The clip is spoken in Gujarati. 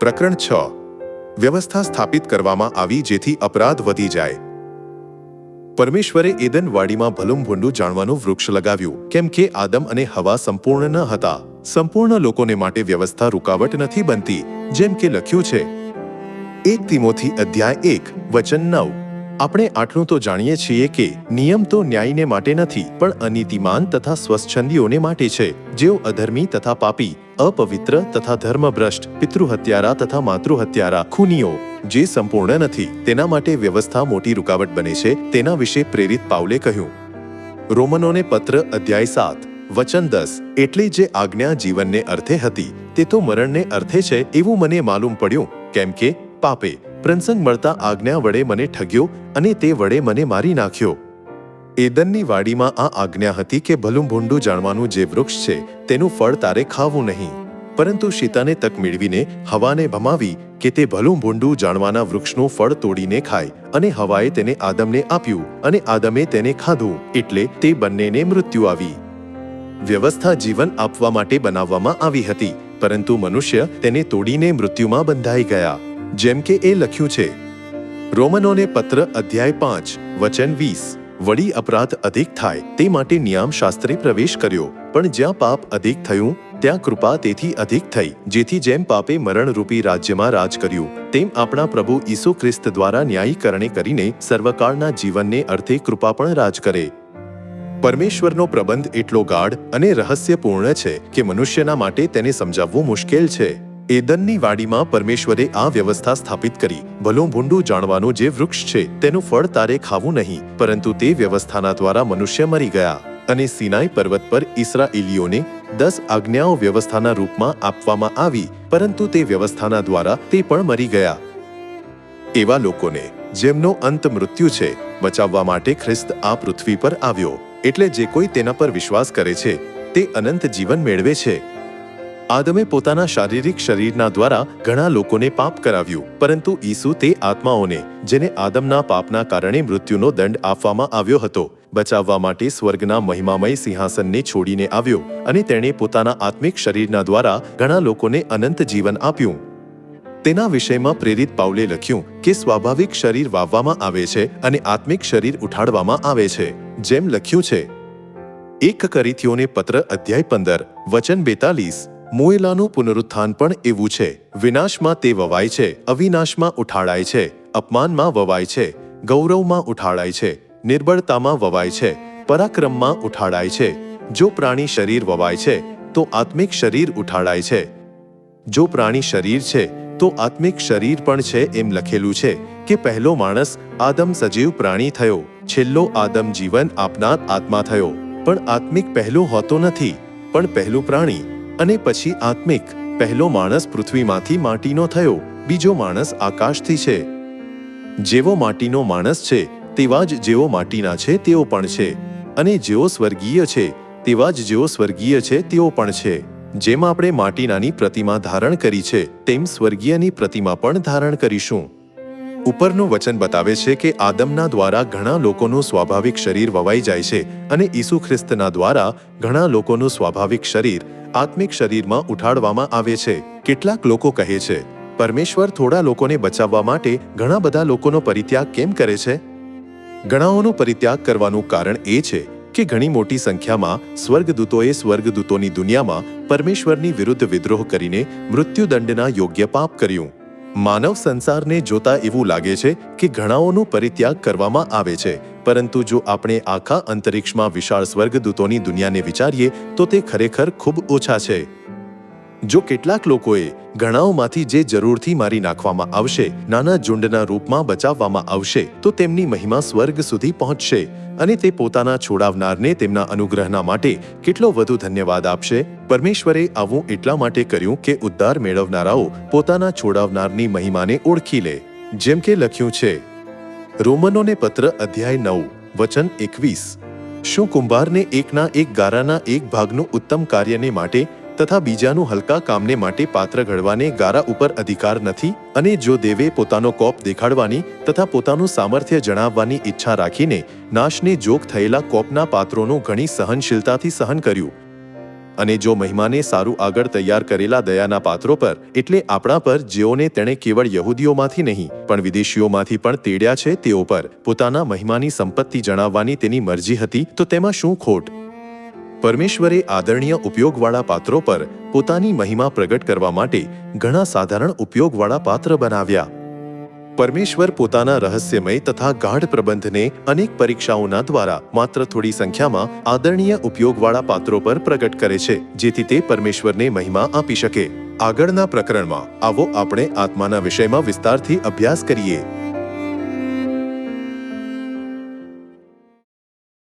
પ્રકરણ છ. વ્યવસ્થા સ્થાપિત કરવામાં આવી જેથી અપરાધ વધી જાય. પરમેશ્વરે એદનવાડીમાં વાડીમાં ભૂંડું જાણવાનું વૃક્ષ લગાવ્યું, કેમ કે આદમ અને હવા સંપૂર્ણ ન હતા. સંપૂર્ણ લોકોને માટે વ્યવસ્થા રૂકાવટ નથી બનતી, જેમ કે લખ્યું છે. એક તિમોથી અધ્યાય એક, વચન નવ. આપણે આટલું તો જાણીએ છીએ કે નિયમ તો ન્યાયને માટે નથી, પણ અનીતિમાન તથા સ્વચ્છંદીઓને માટે છે. જેઓ અધર્મી તથા પાપી, અપવિત્ર તથા ધર્મભ્રષ્ટ, પિતૃહત્યારા તથા માતૃહત્યારા, ખૂનીઓ, જે સંપૂર્ણ નથી, તેના માટે વ્યવસ્થા મોટી રૂકાવટ બને છે, તેના વિશે પ્રેરિત પાઉલે કહ્યું. રોમનોને પત્ર અધ્યાય સાત, વચન દસ, એટલે જે આજ્ઞા જીવનને અર્થે હતી, તે તો મરણને અર્થે છે એવું મને માલુમ પડ્યું, કેમ કે, પાપે પ્રસંગ મળતા આજ્ઞા વડે મને ઠગ્યો અને તે વડે મને મારી નાખ્યો. એદનની વાડીમાં આ આજ્ઞા હતી કે ભલું ભૂંડું જાણવાનું જે વૃક્ષ છે, તેનું ફળ તારે ખાવું નહીં. પરંતુ સીતાને તક મેળવીને હવાને ભમાવી કે તે ભલું ભૂંડું જાણવાના વૃક્ષનું ફળ તોડીને ખાય અને હવાએ તેને આદમને આપ્યું અને આદમે તેને ખાધું, એટલે તે બંનેને મૃત્યુ આવી. વ્યવસ્થા જીવન આપવા માટે બનાવવામાં આવી હતી, પરંતુ મનુષ્ય તેને તોડીને મૃત્યુમાં બંધાઈ ગયા. જેમ કે એ લખ્યું છે, રોમનોને પત્ર અધ્યાય પાંચ, વચન વીસ, વળી અપરાધ અધિક થાય તે માટે નિયમ શાસ્ત્રે પ્રવેશ કર્યો. પણ જ્યાં પાપ અધિક થયું, ત્યાં કૃપા તેથી અધિક થઈ, જેથી જેમ પાપે મરણરૂપી રાજ્યમાં રાજ કર્યું, તેમ આપણા પ્રભુ ઈસુ ખ્રિસ્ત દ્વારા ન્યાયીકરણે કરીને સર્વકાળના જીવનને અર્થે કૃપા પણ રાજ કરે. પરમેશ્વરનો પ્રબંધ એટલો ગાઢ અને રહસ્યપૂર્ણ છે કે મનુષ્યના માટે તેને સમજાવવું મુશ્કેલ છે. એદનની વાડીમાં પરમેશ્વરે આ વ્યવસ્થા સ્થાપિત કરી. ભલું ભૂંડું જાણવાનું જે વૃક્ષ છે, તેનું ફળ તારે ખાવું નહીં, પરંતુ તે વ્યવસ્થાના દ્વારા મનુષ્ય મરી ગયા. અને સિનાઈ પર્વત પર ઇસરાઇલીઓને દસ આજ્ઞાઓ વ્યવસ્થાના રૂપમાં આપવામાં આવી, પરંતુ તે વ્યવસ્થાના દ્વારા તે પણ મરી ગયા. એવા લોકોને, જેમનો અંત મૃત્યુ છે, બચાવવા માટે ખ્રિસ્ત આ પૃથ્વી પર આવ્યો, એટલે જે કોઈ તેના પર વિશ્વાસ કરે છે, તે અનંત જીવન મેળવે છે. આદમે પોતાના શારીરિક શરીરના દ્વારા ઘણા લોકોને પાપ કરાવ્યું. પરંતુ ઈસુ તે આત્માઓને, જેને આદમના પાપના કારણે મૃત્યુનો દંડ આપવામાં આવ્યો હતો, બચાવવા માટે સ્વર્ગના મહિમામય સિંહાસનને છોડીને આવ્યો અને તેણે પોતાના આત્મિક શરીરના દ્વારા ઘણા લોકોને અનંત જીવન આપ્યું. તેના વિષયમાં પ્રેરિત પાઉલે લખ્યું કે સ્વાભાવિક શરીર વાવવામાં આવે છે અને આત્મિક શરીર ઉઠાડવામાં આવે છે, જેમ લખ્યું છે. એક કરીથીઓને પત્ર અધ્યાય પંદર, વચન બેતાલીસ. મોએલાનું પુનરુત્થાન પણ એવું છે. વિનાશમાં તે વવાય છે, અવિનાશમાં ઉઠાડાય છે, અપમાનમાં વવાય છે, ગૌરવમાં ઉઠાડાય છે, નિર્બળતામાં વવાય છે, પરાક્રમમાં ઉઠાડાય છે. જો પ્રાણી શરીર વવાય છે, તો આત્મિક શરીર ઉઠાડાય છે. જો પ્રાણી શરીર છે, તો આત્મિક શરીર પણ છે એમ લખેલું છે કે પહેલો માણસ આદમ સજીવ પ્રાણી થયો. છેલ્લો આદમ જીવન આપનાર આત્મા થયો. પણ આત્મિક પહેલો હોતો નથી. પણ પહેલું પ્રાણી અને પછી આત્મિક. પહેલો માણસ પૃથ્વીમાંથી માટીનો થયો, બીજો માણસ આકાશથી છે. જેવો માટીનો માણસ છે, તેવા જ જેઓ માટીના છે, તેઓ પણ છે. અને જેઓ સ્વર્ગીય છે, તેવા જ જેઓ સ્વર્ગીય છે, તેઓ પણ છે. જેમ આપણે માટીનાની પ્રતિમા ધારણ કરી છે, તેમ સ્વર્ગીયની પ્રતિમા પણ ધારણ કરીશું. ઉપરનું વચન બતાવે છે કે આદમના દ્વારા ઘણા લોકોનું સ્વાભાવિક શરીર વવાઈ જાય છે અને ઈસુ ખ્રિસ્તના દ્વારા ઘણા લોકોનું સ્વાભાવિક શરીર આત્મિક શરીરમાં ઉઠાડવામાં આવે છે. કેટલાક લોકો કહે છે, પરમેશ્વર થોડા લોકોને બચાવવા માટે ઘણા બધા લોકોનો પરિત્યાગ કેમ કરે છે? ઘણાઓનો પરિત્યાગ કરવાનું કારણ એ છે કે ઘણી મોટી સંખ્યામાં સ્વર્ગદૂતોએ સ્વર્ગદૂતોની દુનિયામાં પરમેશ્વરની વિરુદ્ધ વિદ્રોહ કરીને મૃત્યુદંડના યોગ્ય પાપ કર્યું. માનવ સંસારને જોતા એવું લાગે છે કે ઘણાઓનું પરિત્યાગ કરવામાં આવે છે. પરંતુ જો આપણે આખા અંતરિક્ષમાં વિશાળ સ્વર્ગદૂતોની દુનિયાને વિચારીએ, તો તે ખરેખર ખૂબ ઓછા છે. જો કેટલાક લોકોએ ઘણાઓમાંથી જે જરૂરથી મારી નાખવામાં આવશે, નાના ઝુંડના રૂપમાં બચાવવામાં આવશે, તો તેમની મહિમા સ્વર્ગ સુધી પહોંચશે. અને તે પોતાના છોડાવનારને તેમના અનુગ્રહના માટે કેટલો વધુ ધન્યવાદ આપશે? પરમેશ્વરે આવું એટલા માટે કર્યું કે ઉદ્ધાર મેળવનારાઓ પોતાના છોડાવનારની મહિમાને ઓળખી લે. જેમ કે લખ્યું છે, રોમનોને પત્ર અધ્યાય નવ, વચન એકવીસ. શું કુંભારને એકના એક ગારાના એક ભાગનું ઉત્તમ કાર્યને માટે તથા બીજાનું હલકા કામને માટે પાત્ર ઘડવાને ગારા ઉપર અધિકાર નથી અને જો દેવે પોતાનો કોપ દેખાડવાની તથા પોતાનું સામર્થ્ય જણાવવાની ઈચ્છા રાખીને નાશને જોગ થયેલા કોપના પાત્રોનું ઘણી સહનશીલતાથી સહન કર્યું. અને જો મહિમાને સારું આગળ તૈયાર કરેલા દયાના પાત્રો પર, એટલે આપણા પર જેઓને તેણે કેવળ યહૂદીઓમાંથી નહીં, પણ વિદેશીઓમાંથી પણ તેડ્યા છે તેઓ પર, પોતાના મહિમાની સંપત્તિ જણાવવાની તેની મરજી હતી, તો તેમાં શું ખોટ? પરમેશ્વરે આદરણીય ઉપયોગવાળા પાત્રો પર પોતાની મહિમા પ્રગટ કરવા માટે ઘણા સાધારણ ઉપયોગવાળા પાત્ર બનાવ્યા. પરમેશ્વર પોતાના રહસ્યમય તથા ગાઢ પ્રબંધને અનેક પરીક્ષાઓના દ્વારા માત્ર થોડી સંખ્યામાં આદરણીય ઉપયોગવાળા પાત્રો પર પ્રગટ કરે છે, જેથી તે પરમેશ્વરને મહિમા આપી શકે. આગળના પ્રકરણમાં આવો આપણે આત્માના વિષયમાં વિસ્તારથી અભ્યાસ કરીએ.